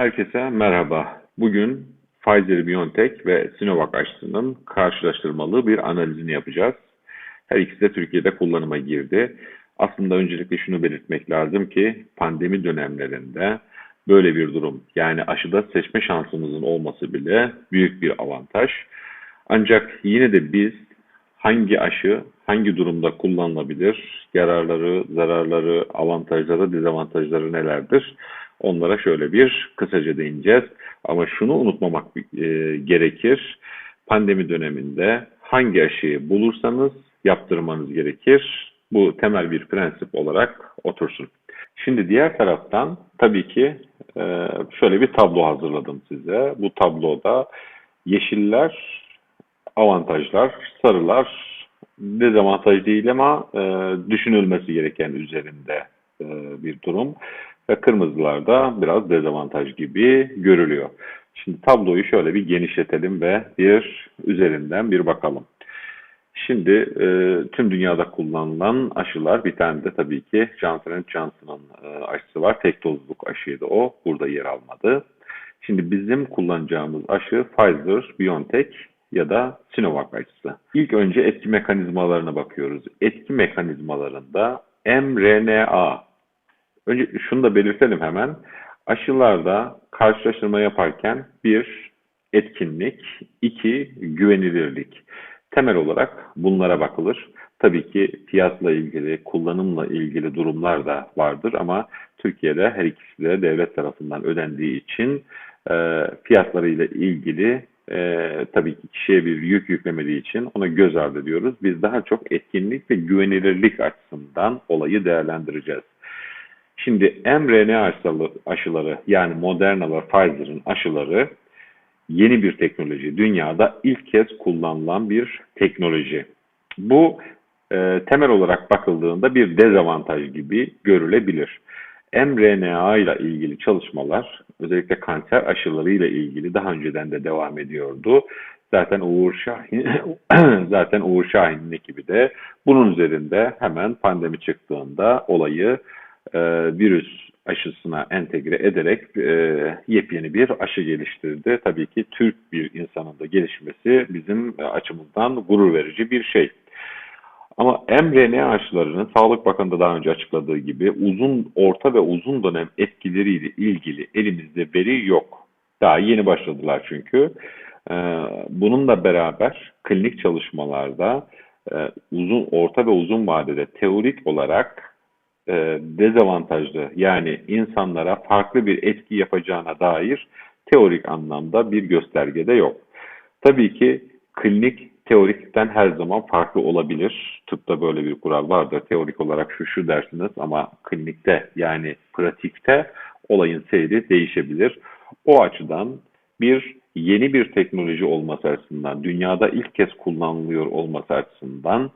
Herkese merhaba. Bugün Pfizer-BioNTech ve Sinovac aşısının karşılaştırmalı bir analizini yapacağız. Her ikisi de Türkiye'de kullanıma girdi. Aslında öncelikle şunu belirtmek lazım ki pandemi dönemlerinde böyle bir durum yani aşıda seçme şansımızın olması bile büyük bir avantaj. Ancak yine de biz hangi aşı hangi durumda kullanılabilir, yararları, zararları, avantajları, dezavantajları nelerdir? Onlara şöyle bir kısaca değineceğiz. Ama şunu unutmamak e, gerekir. Pandemi döneminde hangi aşıyı bulursanız yaptırmanız gerekir. Bu temel bir prensip olarak otursun. Şimdi diğer taraftan tabii ki e, şöyle bir tablo hazırladım size. Bu tabloda yeşiller avantajlar, sarılar dezavantaj değil ama e, düşünülmesi gereken üzerinde bir durum. Ve kırmızılarda biraz dezavantaj gibi görülüyor. Şimdi tabloyu şöyle bir genişletelim ve bir üzerinden bir bakalım. Şimdi e, tüm dünyada kullanılan aşılar bir tane de tabii ki Johnson Johnson'ın e, aşısı var. Tek dozluk aşıydı o. Burada yer almadı. Şimdi bizim kullanacağımız aşı Pfizer, BioNTech ya da Sinovac aşısı. İlk önce etki mekanizmalarına bakıyoruz. Etki mekanizmalarında mRNA. Önce şunu da belirtelim hemen. Aşılarda karşılaştırma yaparken bir etkinlik, iki güvenilirlik. Temel olarak bunlara bakılır. Tabii ki fiyatla ilgili, kullanımla ilgili durumlar da vardır ama Türkiye'de her ikisi de devlet tarafından ödendiği için e, fiyatlarıyla ilgili e, tabii ki kişiye bir yük yüklemediği için ona göz ardı ediyoruz. Biz daha çok etkinlik ve güvenilirlik açısından olayı değerlendireceğiz. Şimdi mRNA aşıları yani Moderna ve Pfizer'ın aşıları yeni bir teknoloji. Dünyada ilk kez kullanılan bir teknoloji. Bu e, temel olarak bakıldığında bir dezavantaj gibi görülebilir mRNA ile ilgili çalışmalar özellikle kanser aşıları ile ilgili daha önceden de devam ediyordu. Zaten Uğur Şahin zaten Uğur Şahin'in ekibi de bunun üzerinde hemen pandemi çıktığında olayı e, virüs aşısına entegre ederek e, yepyeni bir aşı geliştirdi. Tabii ki Türk bir insanın da gelişmesi bizim açımızdan gurur verici bir şey. Ama mRNA aşılarının Sağlık Bakanı da daha önce açıkladığı gibi uzun, orta ve uzun dönem etkileriyle ilgili elimizde veri yok. Daha yeni başladılar çünkü. Ee, bununla beraber klinik çalışmalarda e, uzun, orta ve uzun vadede teorik olarak e, dezavantajlı yani insanlara farklı bir etki yapacağına dair teorik anlamda bir göstergede yok. Tabii ki klinik teorikten her zaman farklı olabilir. Tıpta böyle bir kural vardır. Teorik olarak şu şu dersiniz ama klinikte yani pratikte olayın seyri değişebilir. O açıdan bir yeni bir teknoloji olması açısından, dünyada ilk kez kullanılıyor olması açısından,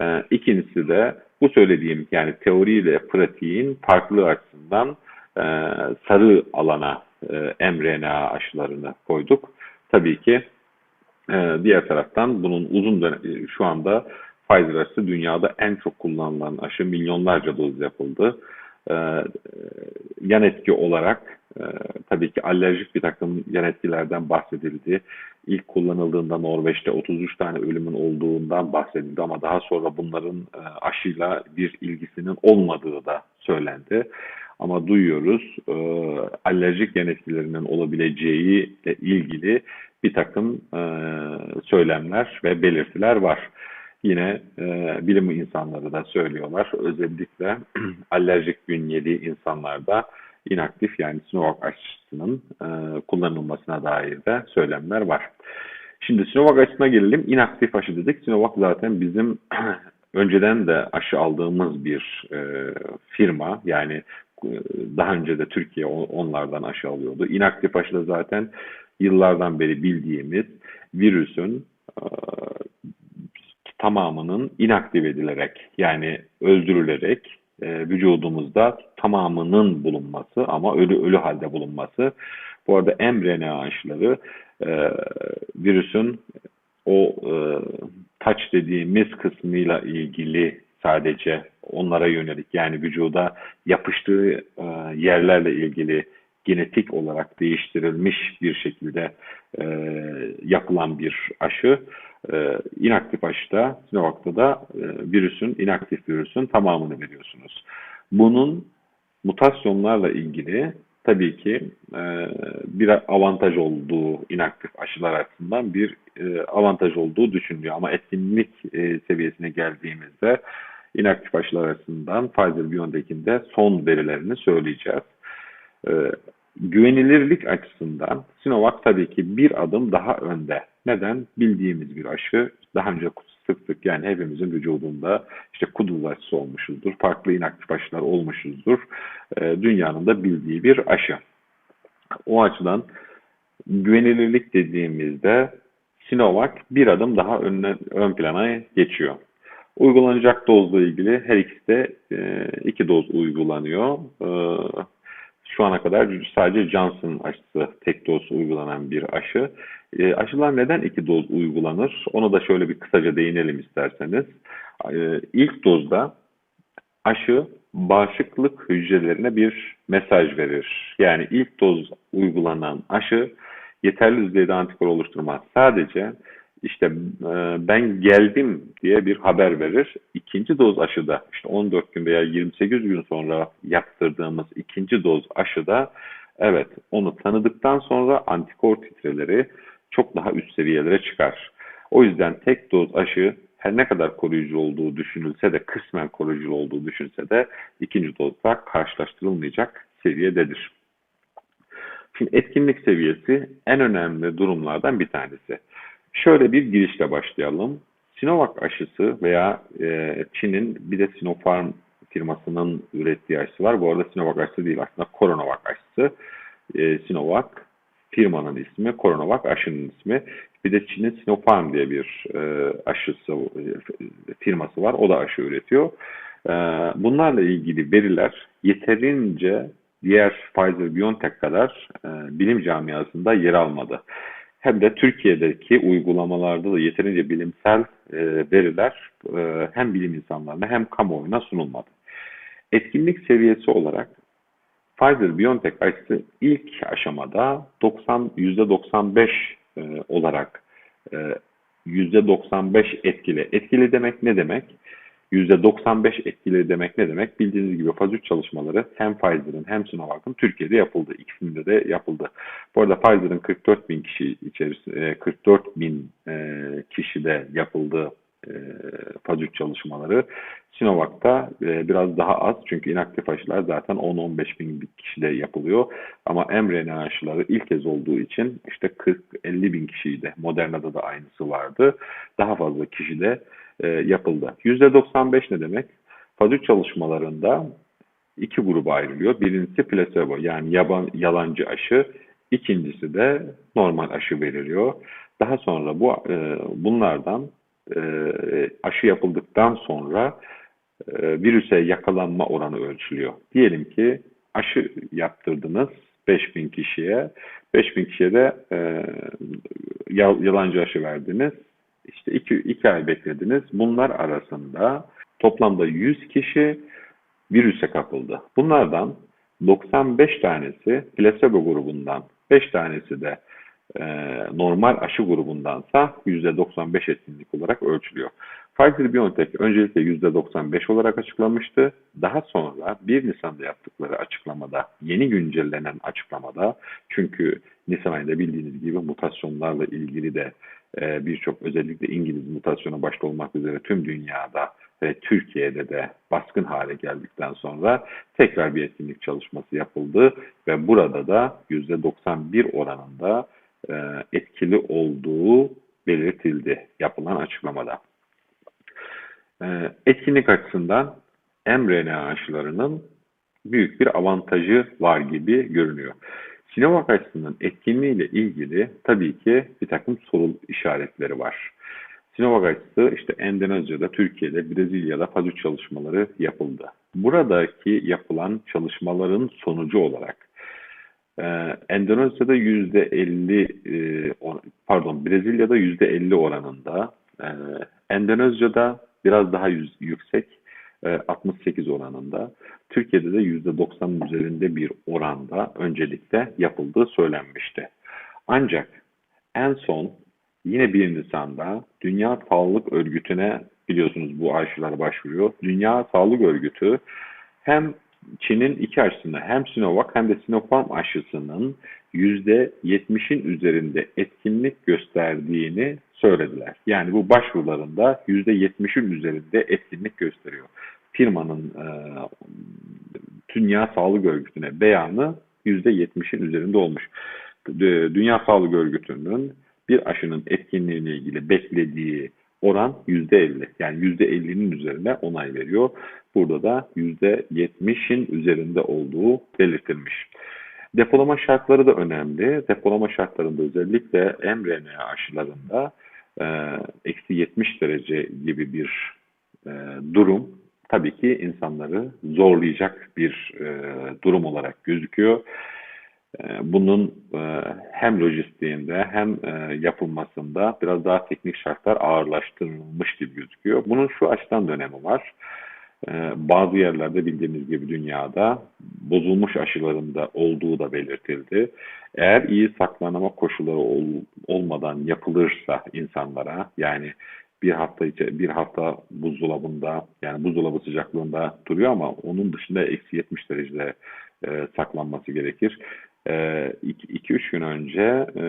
e, ikincisi de bu söylediğim yani teori ile pratiğin farklı açısından e, sarı alana e, mRNA aşılarını koyduk. Tabii ki ee, diğer taraftan bunun uzun dönem, e, şu anda Pfizer aşısı dünyada en çok kullanılan aşı milyonlarca doz yapıldı. Yan etki olarak e, tabii ki alerjik bir takım yan etkilerden bahsedildi. İlk kullanıldığında Norveç'te 33 tane ölümün olduğundan bahsedildi ama daha sonra bunların e, aşıyla bir ilgisinin olmadığı da söylendi. Ama duyuyoruz e, alerjik yan etkilerinin olabileceği ile ilgili bir takım e, söylemler ve belirtiler var. Yine e, bilim insanları da söylüyorlar. Özellikle alerjik bünyeli insanlarda inaktif yani Sinovac aşısının e, kullanılmasına dair de söylemler var. Şimdi Sinovac aşısına gelelim. İnaktif aşı dedik. Sinovac zaten bizim önceden de aşı aldığımız bir e, firma. Yani e, daha önce de Türkiye onlardan aşı alıyordu. İnaktif aşı da zaten yıllardan beri bildiğimiz virüsün e, tamamının inaktif edilerek yani öldürülerek e, vücudumuzda tamamının bulunması ama ölü ölü halde bulunması. Bu arada mRNA aşıları e, virüsün o e, taç dediğimiz kısmıyla ilgili sadece onlara yönelik yani vücuda yapıştığı e, yerlerle ilgili genetik olarak değiştirilmiş bir şekilde e, yapılan bir aşı. E, inaktif aşıda Sinovac'ta da e, virüsün, inaktif virüsün tamamını veriyorsunuz. Bunun mutasyonlarla ilgili tabii ki e, bir avantaj olduğu inaktif aşılar açısından bir e, avantaj olduğu düşünülüyor. Ama etkinlik e, seviyesine geldiğimizde inaktif aşılar açısından Pfizer-BioNTech'in de son verilerini söyleyeceğiz. E, güvenilirlik açısından Sinovac tabii ki bir adım daha önde. Neden? Bildiğimiz bir aşı. Daha önce sık sık yani hepimizin vücudunda işte kuduz aşısı olmuşuzdur. Farklı inaktif aşılar olmuşuzdur. E, dünyanın da bildiği bir aşı. O açıdan güvenilirlik dediğimizde Sinovac bir adım daha önüne, ön plana geçiyor. Uygulanacak dozla ilgili her ikisi de e, iki doz uygulanıyor. E, şu ana kadar sadece Johnson aşısı tek doz uygulanan bir aşı. E, aşılar neden iki doz uygulanır? Onu da şöyle bir kısaca değinelim isterseniz. E, ilk dozda aşı bağışıklık hücrelerine bir mesaj verir. Yani ilk doz uygulanan aşı yeterli düzeyde antikor oluşturmaz. Sadece işte e, ben geldim diye bir haber verir. İkinci doz aşıda işte 14 gün veya 28 gün sonra yaptırdığımız ikinci doz aşıda evet onu tanıdıktan sonra antikor titreleri çok daha üst seviyelere çıkar. O yüzden tek doz aşı her ne kadar koruyucu olduğu düşünülse de kısmen koruyucu olduğu düşünülse de ikinci dozla karşılaştırılmayacak seviyededir. Şimdi etkinlik seviyesi en önemli durumlardan bir tanesi. Şöyle bir girişle başlayalım. Sinovac aşısı veya e, Çin'in bir de Sinopharm firmasının ürettiği aşısı var. Bu arada Sinovac aşısı değil aslında Coronavac aşısı. E, Sinovac firmanın ismi, Coronavac aşının ismi. Bir de Çin'in Sinopharm diye bir e, aşısı e, firması var. O da aşı üretiyor. E, bunlarla ilgili veriler yeterince diğer Pfizer-BioNTech kadar e, bilim camiasında yer almadı hem de Türkiye'deki uygulamalarda da yeterince bilimsel e, veriler e, hem bilim insanlarına hem kamuoyuna sunulmadı. Etkinlik seviyesi olarak Pfizer-BioNTech aşısı ilk aşamada 90 %95 e, olarak e, %95 etkili. Etkili demek ne demek? %95 etkili demek ne demek? Bildiğiniz gibi faz 3 çalışmaları hem Pfizer'ın hem Sinovac'ın Türkiye'de yapıldı. İkisinde de yapıldı. Bu arada Pfizer'ın 44 bin kişi içerisinde 44 bin e, kişide yapıldı e, faz 3 çalışmaları. Sinovac'ta e, biraz daha az çünkü inaktif aşılar zaten 10-15 bin kişide yapılıyor. Ama mRNA aşıları ilk kez olduğu için işte 40-50 bin kişiydi. Moderna'da da aynısı vardı. Daha fazla kişide e, yapıldı. %95 ne demek? 3 çalışmalarında iki gruba ayrılıyor. Birincisi plasebo yani yaban, yalancı aşı. İkincisi de normal aşı veriliyor. Daha sonra bu e, bunlardan aşı yapıldıktan sonra e, virüse yakalanma oranı ölçülüyor. Diyelim ki aşı yaptırdınız 5000 kişiye. 5000 kişiye de e, yalancı aşı verdiniz. İşte iki, iki ay beklediniz. Bunlar arasında toplamda 100 kişi virüse kapıldı. Bunlardan 95 tanesi plasebo grubundan, 5 tanesi de e, normal aşı grubundansa %95 etkinlik olarak ölçülüyor. Pfizer-BioNTech öncelikle %95 olarak açıklamıştı. Daha sonra 1 Nisan'da yaptıkları açıklamada, yeni güncellenen açıklamada, çünkü Nisan ayında bildiğiniz gibi mutasyonlarla ilgili de e, birçok özellikle İngiliz mutasyonu başta olmak üzere tüm dünyada ve Türkiye'de de baskın hale geldikten sonra tekrar bir etkinlik çalışması yapıldı ve burada da %91 oranında e, etkili olduğu belirtildi yapılan açıklamada. E, etkinlik açısından mRNA aşılarının büyük bir avantajı var gibi görünüyor. Sinovac aşısının etkinliğiyle ilgili tabii ki bir takım soru işaretleri var. Sinovac aşısı işte Endonezya'da, Türkiye'de, Brezilya'da faz 3 çalışmaları yapıldı. Buradaki yapılan çalışmaların sonucu olarak e, Endonezya'da %50 e, pardon Brezilya'da %50 oranında e, Endonezya'da biraz daha yüz, yüksek e, 68 oranında. Türkiye'de de %90'ın üzerinde bir oranda öncelikle yapıldığı söylenmişti. Ancak en son yine 1 Nisan'da Dünya Sağlık Örgütü'ne biliyorsunuz bu aşılar başvuruyor. Dünya Sağlık Örgütü hem Çin'in iki aşısını hem Sinovac hem de Sinopharm aşısının %70'in üzerinde etkinlik gösterdiğini söylediler. Yani bu başvurularında %70'in üzerinde etkinlik gösteriyor. Firmanın e, Dünya Sağlık Örgütü'ne beyanı %70'in üzerinde olmuş. Dünya Sağlık Örgütü'nün bir aşının etkinliğine ilgili beklediği oran %50. Yani %50'nin üzerinde onay veriyor. Burada da %70'in üzerinde olduğu belirtilmiş. Depolama şartları da önemli. Depolama şartlarında özellikle mRNA aşılarında e, eksi 70 derece gibi bir e, durum tabii ki insanları zorlayacak bir e, durum olarak gözüküyor. E, bunun e, hem lojistiğinde hem yapılmasında biraz daha teknik şartlar ağırlaştırılmış gibi gözüküyor. Bunun şu açıdan dönemi var. Bazı yerlerde bildiğimiz gibi dünyada bozulmuş aşılarında olduğu da belirtildi. Eğer iyi saklanma koşulları ol, olmadan yapılırsa insanlara yani bir hafta içe bir hafta buzdolabında yani buzdolabı sıcaklığında duruyor ama onun dışında eksi 70 derecede e, saklanması gerekir. 2-3 e, gün önce e,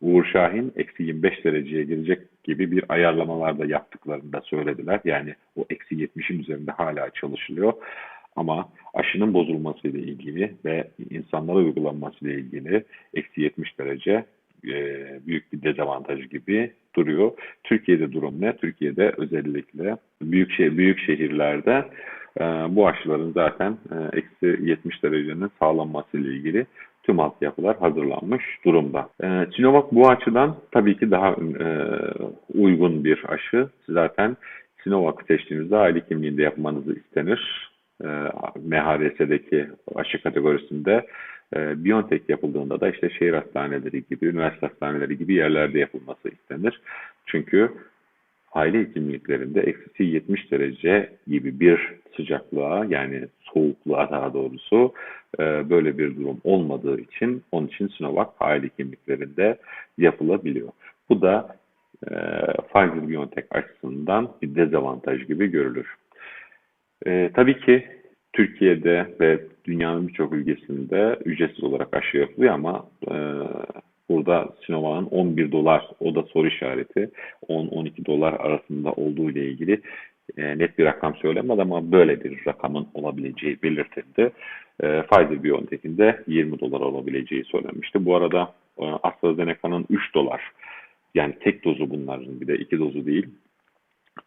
Uğur Şahin eksi 25 dereceye girecek gibi bir ayarlamalar da yaptıklarını da söylediler. Yani o eksi 70'in üzerinde hala çalışılıyor. Ama aşının bozulması ile ilgili ve insanlara uygulanması ile ilgili eksi 70 derece e, büyük bir dezavantaj gibi duruyor. Türkiye'de durum ne? Türkiye'de özellikle büyük şey büyük şehirlerde e, bu aşıların zaten e, eksi 70 derecenin sağlanması ile ilgili tüm altyapılar hazırlanmış durumda. E, Sinovac bu açıdan tabii ki daha e, uygun bir aşı. Zaten Sinovac seçtiğinizde aile kimliğinde yapmanızı istenir. E, MHRS'deki aşı kategorisinde e, Biontech yapıldığında da işte şehir hastaneleri gibi, üniversite hastaneleri gibi yerlerde yapılması istenir. Çünkü aile hekimliklerinde eksi 70 derece gibi bir sıcaklığa yani soğukluğa daha doğrusu e, böyle bir durum olmadığı için onun için Sinovac aile hekimliklerinde yapılabiliyor. Bu da e, Pfizer-BioNTech açısından bir dezavantaj gibi görülür. E, tabii ki Türkiye'de ve dünyanın birçok ülkesinde ücretsiz olarak aşı yapılıyor ama e, burada Sinovac'ın 11 dolar o da soru işareti 10-12 dolar arasında olduğu ile ilgili e, net bir rakam söylemedi ama böyle bir rakamın olabileceği belirtildi. E, Pfizer BioNTech'in de 20 dolar olabileceği söylenmişti. Bu arada e, AstraZeneca'nın 3 dolar yani tek dozu bunların bir de iki dozu değil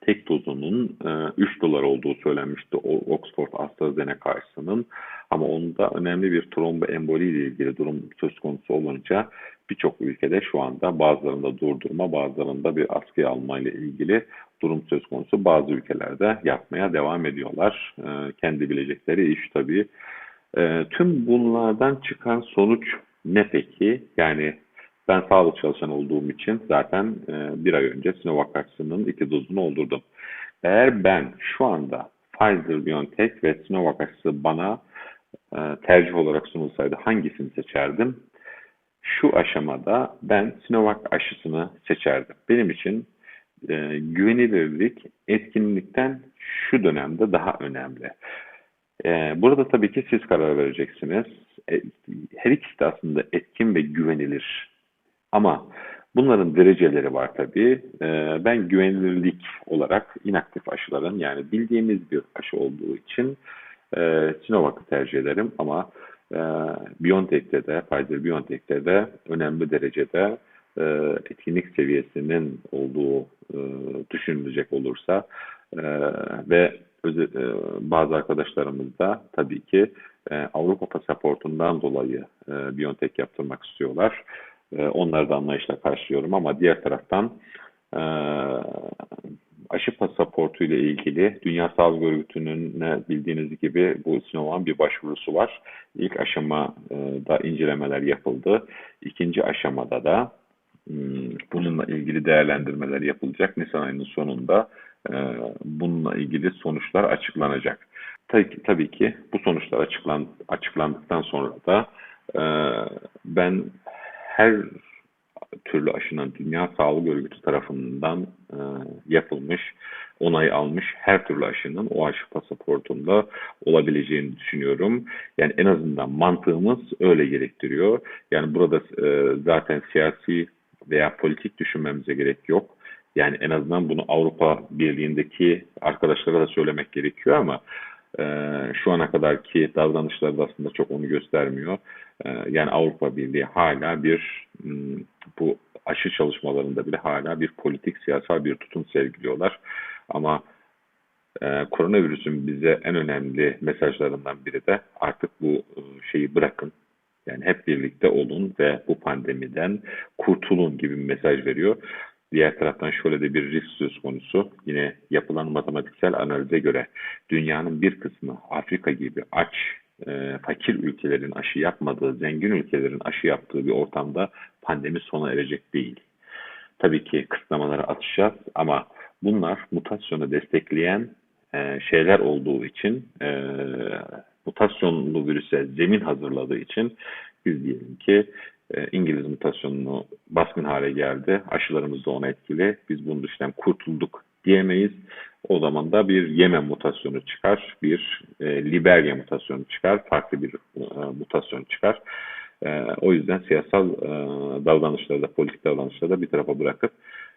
tek dozunun e, 3 dolar olduğu söylenmişti Oxford AstraZeneca aşısının. Ama onda önemli bir tromboemboli ile ilgili durum söz konusu olunca birçok ülkede şu anda bazılarında durdurma, bazılarında bir askıya alma ile ilgili durum söz konusu. Bazı ülkelerde yapmaya devam ediyorlar. E, kendi bilecekleri iş tabii. E, tüm bunlardan çıkan sonuç ne peki? Yani ben sağlık çalışanı olduğum için zaten e, bir ay önce Sinovac aşısının iki dozunu oldurdum. Eğer ben şu anda Pfizer-BioNTech ve Sinovac aşısı bana e, tercih olarak sunulsaydı hangisini seçerdim? Şu aşamada ben Sinovac aşısını seçerdim. Benim için e, güvenilirlik etkinlikten şu dönemde daha önemli. Burada tabii ki siz karar vereceksiniz. Her ikisi de aslında etkin ve güvenilir ama bunların dereceleri var tabii. Ee, ben güvenilirlik olarak inaktif aşıların yani bildiğimiz bir aşı olduğu için e, Sinovac'ı tercih ederim ama e, BioNTech'te de, Pfizer-BioNTech'te de önemli derecede e, etkinlik seviyesinin olduğu düşünülecek olursa ve bazı arkadaşlarımız da tabii ki Avrupa pasaportundan dolayı BioNTech yaptırmak istiyorlar. E, onları da anlayışla karşılıyorum ama diğer taraftan e, aşı pasaportu ile ilgili Dünya Sağlık Örgütü'nün bildiğiniz gibi bu Sinovac'ın bir başvurusu var. İlk aşamada incelemeler yapıldı. İkinci aşamada da hmm, bununla ilgili değerlendirmeler yapılacak. Nisan ayının sonunda e, bununla ilgili sonuçlar açıklanacak. Tabii tabii ki bu sonuçlar açıklan, açıklandıktan sonra da e, ben her türlü aşının Dünya Sağlık Örgütü tarafından e, yapılmış, onay almış her türlü aşının o aşı pasaportunda olabileceğini düşünüyorum. Yani en azından mantığımız öyle gerektiriyor. Yani burada e, zaten siyasi veya politik düşünmemize gerek yok. Yani en azından bunu Avrupa Birliği'ndeki arkadaşlara da söylemek gerekiyor ama e, şu ana kadarki davranışları da aslında çok onu göstermiyor. E, yani Avrupa Birliği hala bir m, bu aşı çalışmalarında bile hala bir politik siyasal bir tutum sergiliyorlar. Ama e, koronavirüsün bize en önemli mesajlarından biri de artık bu e, şeyi bırakın. Yani hep birlikte olun ve bu pandemiden kurtulun gibi bir mesaj veriyor. Diğer taraftan şöyle de bir risk söz konusu. Yine yapılan matematiksel analize göre dünyanın bir kısmı Afrika gibi aç, e, fakir ülkelerin aşı yapmadığı, zengin ülkelerin aşı yaptığı bir ortamda pandemi sona erecek değil. Tabii ki kısıtlamalara atacağız ama bunlar mutasyonu destekleyen e, şeyler olduğu için, e, mutasyonlu virüse zemin hazırladığı için biz diyelim ki e, İngiliz mutasyonunu baskın hale geldi. Aşılarımız da ona etkili. Biz bunun dışından kurtulduk diyemeyiz. O zaman da bir Yemen mutasyonu çıkar, bir e, Liberya mutasyonu çıkar, farklı bir e, mutasyon çıkar. E, o yüzden siyasal e, davranışları da, politik davranışları da bir tarafa bırakıp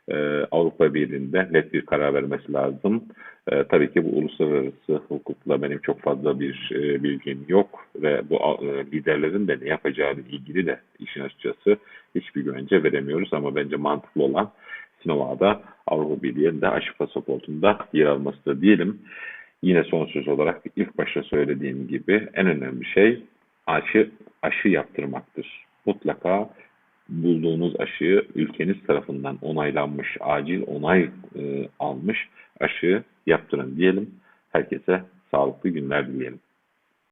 e, Avrupa Birliği'nde net bir karar vermesi lazım. E, tabii ki bu uluslararası hukukla benim çok fazla bir e, bilgim yok ve bu e, liderlerin de ne yapacağıyla ilgili de işin açıkçası hiçbir güvence veremiyoruz ama bence mantıklı olan Sinovac'da Avrupa Birliği'nde aşı pasaportunda yer alması da diyelim. Yine son söz olarak ilk başta söylediğim gibi en önemli şey aşı aşı yaptırmaktır. Mutlaka bulduğunuz aşıyı ülkeniz tarafından onaylanmış, acil onay e, almış aşı yaptırın diyelim. Herkese sağlıklı günler dileyelim.